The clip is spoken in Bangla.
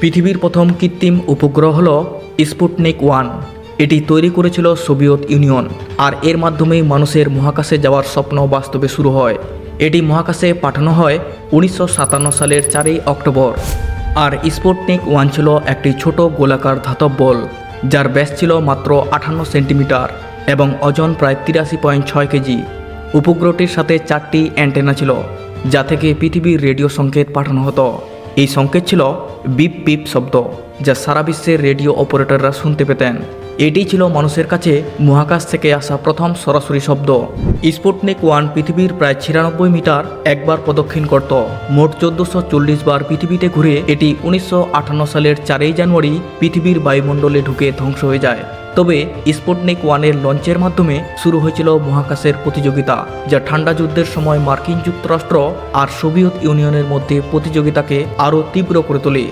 পৃথিবীর প্রথম কৃত্রিম উপগ্রহ হল স্পুটনিক ওয়ান। এটি তৈরি করেছিল সোভিয়েত ইউনিয়ন, আর এর মাধ্যমেই মানুষের মহাকাশে যাওয়ার স্বপ্ন বাস্তবে শুরু হয়। এটি মহাকাশে পাঠানো হয় উনিশশো সাতান্ন সালের চারই অক্টোবর। আর স্পুটনিক ওয়ান ছিল একটি ছোট গোলাকার ধাতব বল, যার ব্যাস ছিল মাত্র আটান্ন সেন্টিমিটার এবং ওজন প্রায় তিরাশি পয়েন্ট ছয় কেজি। উপগ্রহটির সাথে চারটি অ্যান্টেনা ছিল, যা থেকে পৃথিবীর রেডিও সংকেত পাঠানো হতো। এই সংকেত ছিল বিপ বিপ শব্দ, যা সারা বিশ্বের রেডিও অপারেটররা শুনতে পেতেন। এটি ছিল মানুষের কাছে মহাকাশ থেকে আসা প্রথম সরাসরি শব্দ। স্পুটনিক ওয়ান পৃথিবীর প্রায় ছিয়ানব্বই মিটার একবার প্রদক্ষিণ করত। মোট চোদ্দশো চল্লিশ বার পৃথিবীতে ঘুরে এটি উনিশশো আটান্ন সালের চারই জানুয়ারি পৃথিবীর বায়ুমণ্ডলে ঢুকে ধ্বংস হয়ে যায়। তবে স্পুটনিক ওয়ানের লঞ্চের মাধ্যমে শুরু হয়েছিল মহাকাশের প্রতিযোগিতা, যা ঠান্ডা যুদ্ধের সময় মার্কিন যুক্তরাষ্ট্র আর সোভিয়েত ইউনিয়নের মধ্যে প্রতিযোগিতাকে আরও তীব্র করে তোলে।